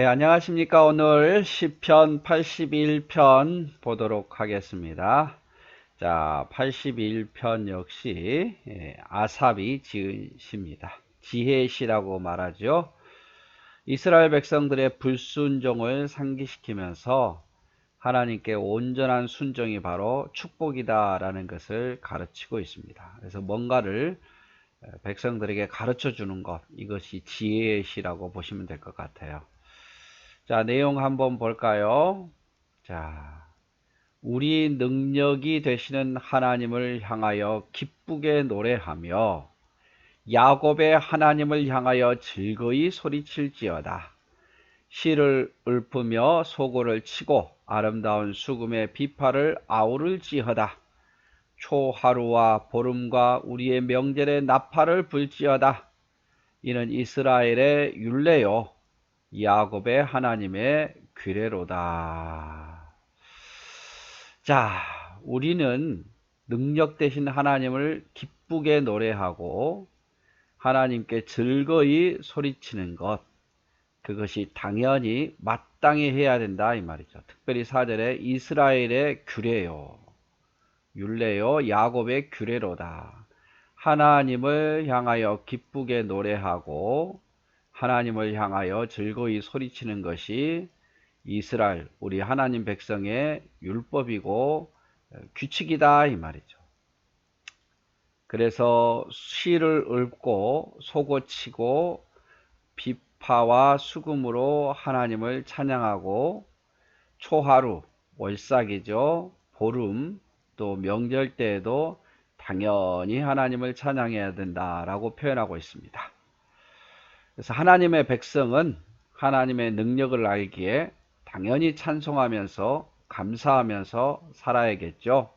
네, 안녕하십니까. 오늘 10편 81편 보도록 하겠습니다. 자, 81편 역시 예, 아삽이 지은 시입니다. 지혜의 시라고 말하죠. 이스라엘 백성들의 불순종을 상기시키면서 하나님께 온전한 순종이 바로 축복이다라는 것을 가르치고 있습니다. 그래서 뭔가를 백성들에게 가르쳐 주는 것, 이것이 지혜의 시라고 보시면 될 것 같아요. 자, 내용 한번 볼까요? 자, 우리 능력이 되시는 하나님을 향하여 기쁘게 노래하며 야곱의 하나님을 향하여 즐거이 소리칠지어다. 시를 읊으며 소고를 치고 아름다운 수금의 비파를 아우를지어다. 초하루와 보름과 우리의 명절의 나팔을 불지어다. 이는 이스라엘의 율례요 야곱의 하나님의 규례로다. 자, 우리는 능력 되신 하나님을 기쁘게 노래하고 하나님께 즐거이 소리치는 것 그것이 당연히 마땅히 해야 된다 이 말이죠. 특별히 사절에 이스라엘의 규례요. 율례요 야곱의 규례로다. 하나님을 향하여 기쁘게 노래하고 하나님을 향하여 즐거이 소리치는 것이 이스라엘 우리 하나님 백성의 율법이고 규칙이다 이 말이죠. 그래서 시를 읊고 소고치고 비파와 수금으로 하나님을 찬양하고 초하루 월삭이죠 보름 또 명절 때에도 당연히 하나님을 찬양해야 된다라고 표현하고 있습니다. 그래서 하나님의 백성은 하나님의 능력을 알기에 당연히 찬송하면서 감사하면서 살아야겠죠.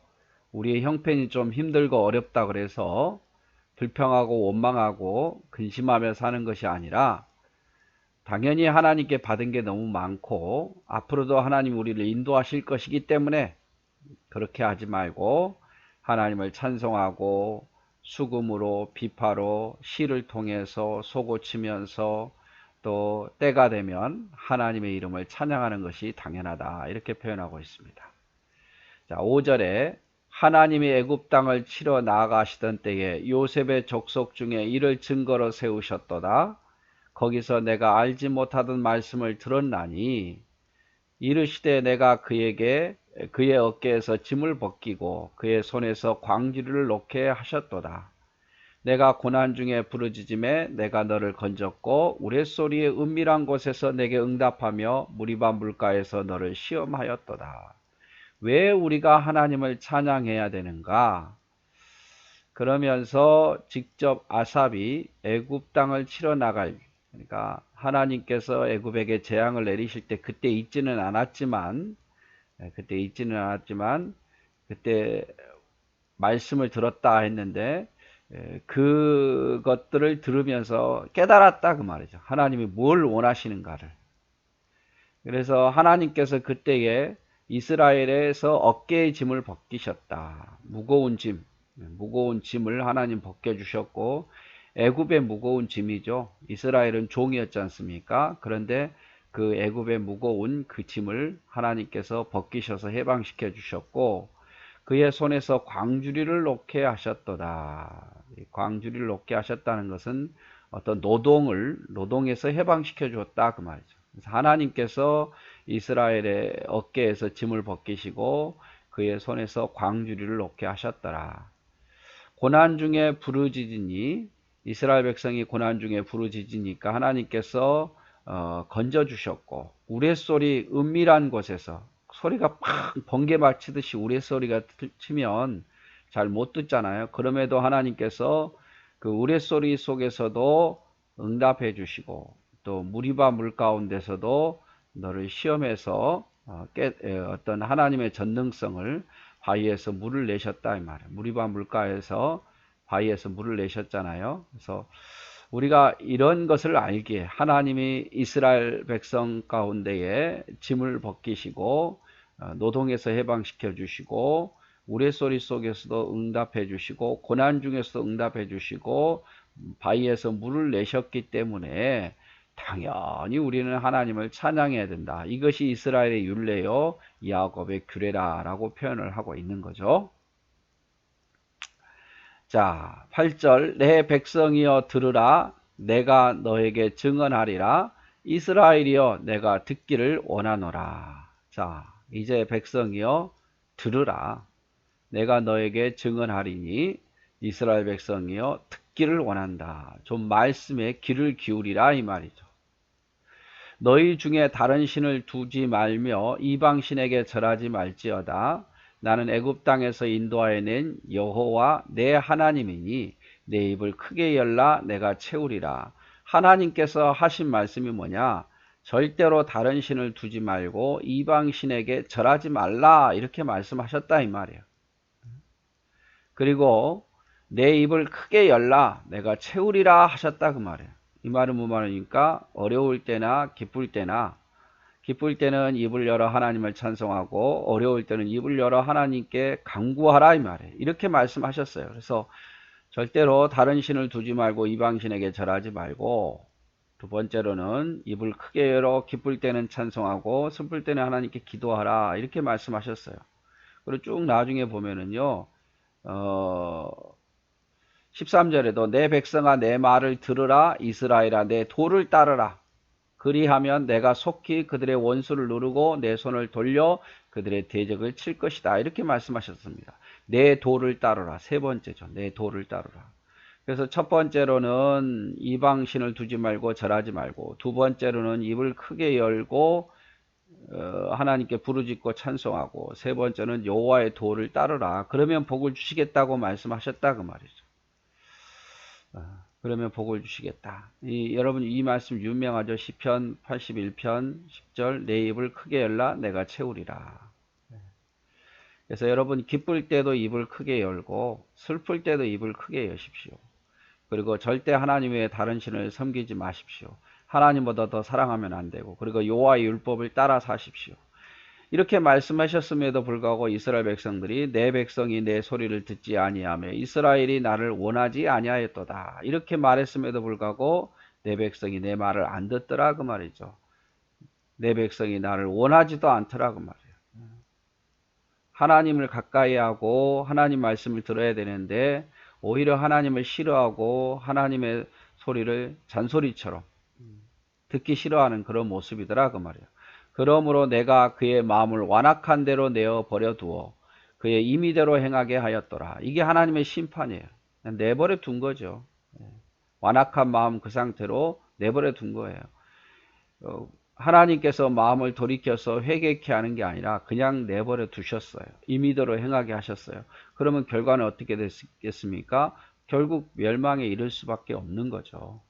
우리의 형편이 좀 힘들고 어렵다 그래서 불평하고 원망하고 근심하며 사는 것이 아니라 당연히 하나님께 받은 게 너무 많고 앞으로도 하나님 우리를 인도하실 것이기 때문에 그렇게 하지 말고 하나님을 찬송하고 수금으로 비파로 시를 통해서 소고치면서 또 때가 되면 하나님의 이름을 찬양하는 것이 당연하다 이렇게 표현하고 있습니다. 자, 5절에 하나님이 애굽 땅을 치러 나아가시던 때에 요셉의 족속 중에 이를 증거로 세우셨도다. 거기서 내가 알지 못하던 말씀을 들었나니 이르시되 내가 그에게 그의 어깨에서 짐을 벗기고 그의 손에서 광주를 놓게 하셨도다. 내가 고난 중에 부르짖음에 내가 너를 건졌고 우레소리의 은밀한 곳에서 내게 응답하며 무리바 물가에서 너를 시험하였도다. 왜 우리가 하나님을 찬양해야 되는가? 그러면서 직접 아삽이 애굽 땅을 치러 나갈 그러니까 하나님께서 애굽에게 재앙을 내리실 때 그때 있지는 않았지만 예, 그때 있지는 않았지만 그때 말씀을 들었다 했는데 예, 그것들을 들으면서 깨달았다 그 말이죠. 하나님이 뭘 원하시는가를. 그래서 하나님께서 그때에 이스라엘에서 어깨의 짐을 벗기셨다. 무거운 짐, 예, 무거운 짐을 하나님 벗겨주셨고 애굽의 무거운 짐이죠. 이스라엘은 종이었지 않습니까? 그런데 그 애굽의 무거운 그 짐을 하나님께서 벗기셔서 해방시켜 주셨고 그의 손에서 광주리를 놓게 하셨도다. 광주리를 놓게 하셨다는 것은 어떤 노동을 노동에서 해방시켜 주었다 그 말이죠. 하나님께서 이스라엘의 어깨에서 짐을 벗기시고 그의 손에서 광주리를 놓게 하셨더라. 고난 중에 부르짖으니 이스라엘 백성이 고난 중에 부르짖으니까 하나님께서 어, 건져 주셨고 우레소리 은밀한 곳에서 소리가 팍 번개 맞히듯이 우레소리가 치면 잘 못 듣잖아요. 그럼에도 하나님께서 그 우레소리 속에서도 응답해 주시고 또 무리바 물 가운데서도 너를 시험해서 어, 깨, 에, 어떤 하나님의 전능성을 바위에서 물을 내셨다 이 말이에요. 무리바 물가에서 바위에서 물을 내셨잖아요. 그래서 우리가 이런 것을 알기에 하나님이 이스라엘 백성 가운데에 짐을 벗기시고 어, 노동에서 해방시켜 주시고 우레소리 속에서도 응답해 주시고 고난 중에서도 응답해 주시고 바위에서 물을 내셨기 때문에 당연히 우리는 하나님을 찬양해야 된다. 이것이 이스라엘의 율례요 야곱의 규례라라고 표현을 하고 있는 거죠. 자, 8절 내 백성이여 들으라 내가 너에게 증언하리라 이스라엘이여 내가 듣기를 원하노라. 자, 이제 백성이여 들으라 내가 너에게 증언하리니 이스라엘 백성이여 듣기를 원한다. 좀 말씀에 귀를 기울이라 이 말이죠. 너희 중에 다른 신을 두지 말며 이방 신에게 절하지 말지어다. 나는 애굽 땅에서 인도하여 낸 여호와 내 하나님이니 내 입을 크게 열라 내가 채우리라. 하나님께서 하신 말씀이 뭐냐? 절대로 다른 신을 두지 말고 이방 신에게 절하지 말라 이렇게 말씀하셨다 이 말이에요. 그리고 내 입을 크게 열라 내가 채우리라 하셨다 그 말이에요. 이 말은 뭐 말이니까 어려울 때나 기쁠 때나 기쁠 때는 입을 열어 하나님을 찬송하고 어려울 때는 입을 열어 하나님께 강구하라 이 말이에요. 이렇게 말씀하셨어요. 그래서 절대로 다른 신을 두지 말고 이방 신에게 절하지 말고 두 번째로는 입을 크게 열어 기쁠 때는 찬송하고 슬플 때는 하나님께 기도하라 이렇게 말씀하셨어요. 그리고 쭉 나중에 보면은요. 어 13절에도 내 백성아 내 말을 들으라 이스라엘아 내 도를 따르라 그리하면 내가 속히 그들의 원수를 누르고 내 손을 돌려 그들의 대적을 칠 것이다. 이렇게 말씀하셨습니다. 내 도를 따르라. 세 번째죠. 내 도를 따르라. 그래서 첫 번째로는 이방신을 두지 말고 절하지 말고 두 번째로는 입을 크게 열고 어, 하나님께 부르짖고 찬송하고 세 번째는 여호와의 도를 따르라. 그러면 복을 주시겠다고 말씀하셨다. 그 말이죠. 어, 그러면 복을 주시겠다. 이, 여러분 이 말씀 유명하죠. 시편 81편 10절 내 입을 크게 열라 내가 채우리라. 그래서 여러분 기쁠 때도 입을 크게 열고 슬플 때도 입을 크게 여십시오. 그리고 절대 하나님 외에 다른 신을 섬기지 마십시오. 하나님보다 더 사랑하면 안 되고 그리고 여호와의 율법을 따라 사십시오. 이렇게 말씀하셨음에도 불구하고 이스라엘 백성들이 내 백성이 내 소리를 듣지 아니하며 이스라엘이 나를 원하지 아니하였도다. 이렇게 말했음에도 불구하고 내 백성이 내 말을 안 듣더라 그 말이죠. 내 백성이 나를 원하지도 않더라 그 말이에요. 하나님을 가까이 하고 하나님 말씀을 들어야 되는데 오히려 하나님을 싫어하고 하나님의 소리를 잔소리처럼 듣기 싫어하는 그런 모습이더라 그 말이에요. 그러므로 내가 그의 마음을 완악한 대로 내어 버려 두어 그의 임의대로 행하게 하였더라. 이게 하나님의 심판이에요. 내버려 둔 거죠. 예. 완악한 마음 그 상태로 내버려 둔 거예요. 어, 하나님께서 마음을 돌이켜서 회개케 하는 게 아니라 그냥 내버려 두셨어요. 임의대로 행하게 하셨어요. 그러면 결과는 어떻게 됐겠습니까? 결국 멸망에 이를 수밖에 없는 거죠.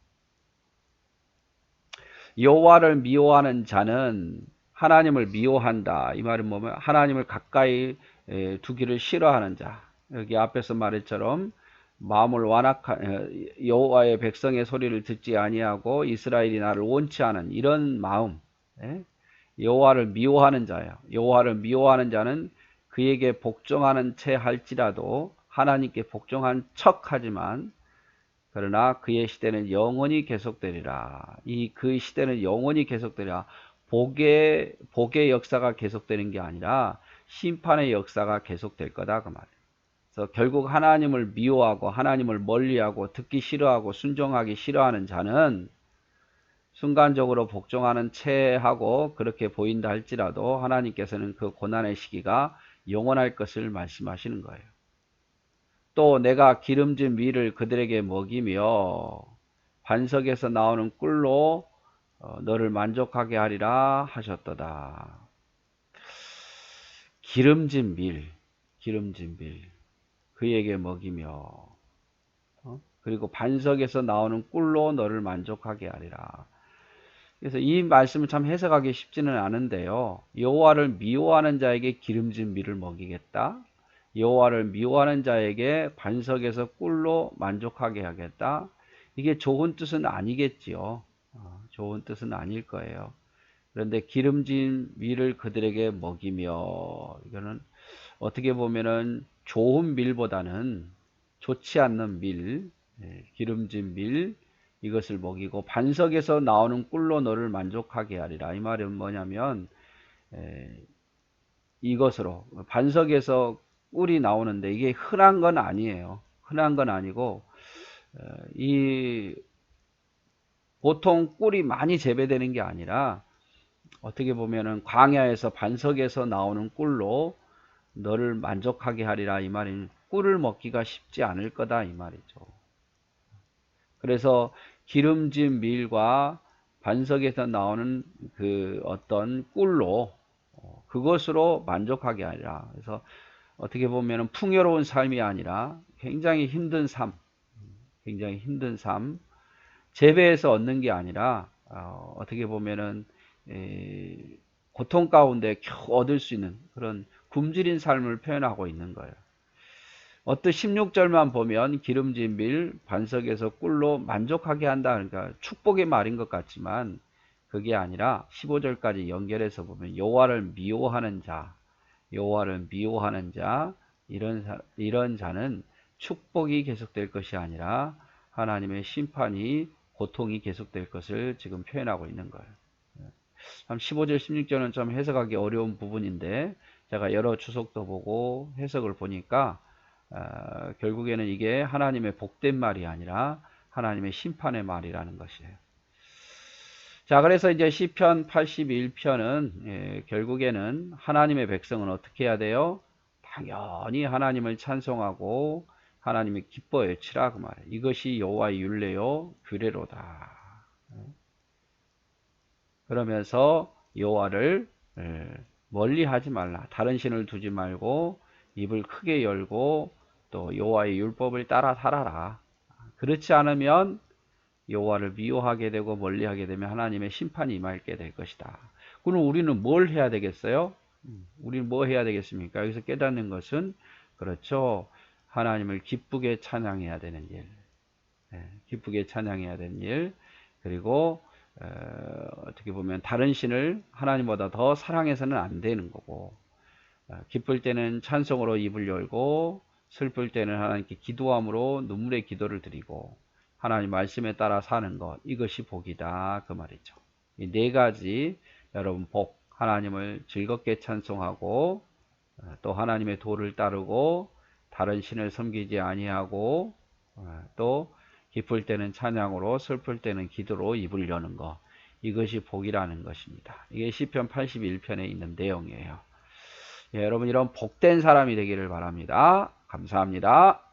여호와를 미워하는 자는 하나님을 미워한다. 이 말은 뭐면 하나님을 가까이 두기를 싫어하는 자. 여기 앞에서 말했처럼 마음을 완악한 여호와의 백성의 소리를 듣지 아니하고 이스라엘이 나를 원치 않은 이런 마음. 여호와를 미워하는 자예요. 여호와를 미워하는 자는 그에게 복종하는 채 할지라도 하나님께 복종한 척하지만 그러나 그의 시대는 영원히 계속되리라. 이 그 시대는 영원히 계속되리라. 복의, 복의 역사가 계속되는 게 아니라 심판의 역사가 계속될 거다. 그 말이에요. 그래서 결국 하나님을 미워하고 하나님을 멀리하고 듣기 싫어하고 순종하기 싫어하는 자는 순간적으로 복종하는 채 하고 그렇게 보인다 할지라도 하나님께서는 그 고난의 시기가 영원할 것을 말씀하시는 거예요. 또 내가 기름진 밀을 그들에게 먹이며 반석에서 나오는 꿀로 어, 너를 만족하게 하리라 하셨도다. 기름진 밀, 기름진 밀, 그에게 먹이며, 어? 그리고 반석에서 나오는 꿀로 너를 만족하게 하리라. 그래서 이 말씀을 참 해석하기 쉽지는 않은데요. 여호와를 미워하는 자에게 기름진 밀을 먹이겠다. 여호와를 미워하는 자에게 반석에서 꿀로 만족하게 하겠다. 이게 좋은 뜻은 아니겠지요. 어, 좋은 뜻은 아닐 거예요. 그런데 기름진 밀을 그들에게 먹이며 이거는 어떻게 보면은 좋은 밀보다는 좋지 않는 밀, 예, 기름진 밀 이것을 먹이고 반석에서 나오는 꿀로 너를 만족하게 하리라. 이 말은 뭐냐면 에, 이것으로 반석에서 꿀이 나오는데 이게 흔한 건 아니에요. 흔한 건 아니고 어, 이 보통 꿀이 많이 재배되는 게 아니라 어떻게 보면은 광야에서 반석에서 나오는 꿀로 너를 만족하게 하리라 이 말인 꿀을 먹기가 쉽지 않을 거다 이 말이죠. 그래서 기름진 밀과 반석에서 나오는 그 어떤 꿀로 어, 그것으로 만족하게 하리라. 그래서 어떻게 보면은 풍요로운 삶이 아니라 굉장히 힘든 삶, 굉장히 힘든 삶, 재배에서 얻는 게 아니라 어, 떻게 보면은 에, 고통 가운데 겨우 얻을 수 있는 그런 굶주린 삶을 표현하고 있는 거예요. 어떤 16절만 보면 기름진 밀 반석에서 꿀로 만족하게 한다. 그러니까 축복의 말인 것 같지만 그게 아니라 15절까지 연결해서 보면 여호와를 미워하는 자, 여호와를 미워하는 자 이런 사, 이런 자는 축복이 계속될 것이 아니라 하나님의 심판이 고통이 계속될 것을 지금 표현하고 있는 거예요. 15절, 16절은 좀 해석하기 어려운 부분인데 제가 여러 주석도 보고 해석을 보니까 어, 결국에는 이게 하나님의 복된 말이 아니라 하나님의 심판의 말이라는 것이에요. 자, 그래서 이제 시편 81편은 예, 결국에는 하나님의 백성은 어떻게 해야 돼요? 당연히 하나님을 찬송하고 하나님의 기뻐 외치라 그 말이에요. 이것이 여호와의 율례요 규례로다. 그러면서 여호와를 예, 멀리 하지 말라. 다른 신을 두지 말고 입을 크게 열고 또 여호와의 율법을 따라 살아라. 그렇지 않으면 여호와를 미워하게 되고 멀리하게 되면 하나님의 심판이 임하게 될 것이다. 그럼 우리는 뭘 해야 되겠어요? 우리는 뭐 해야 되겠습니까? 여기서 깨닫는 것은 그렇죠. 하나님을 기쁘게 찬양해야 되는 일, 네, 기쁘게 찬양해야 되는 일, 그리고 어, 떻게 보면 다른 신을 하나님보다 더 사랑해서는 안 되는 거고 어, 기쁠 때는 찬송으로 입을 열고 슬플 때는 하나님께 기도함으로 눈물의 기도를 드리고 하나님 말씀에 따라 사는 것 이것이 복이다. 그 말이죠. 이 네 가지 여러분 복 하나님을 즐겁게 찬송하고 어, 또 하나님의 도를 따르고 다른 신을 섬기지 아니하고 어, 또 기쁠 때는 찬양으로 슬플 때는 기도로 입을 여는 것 이것이 복이라는 것입니다. 이게 시편 81편에 있는 내용이에요. 예, 여러분 이런 복된 사람이 되기를 바랍니다. 감사합니다.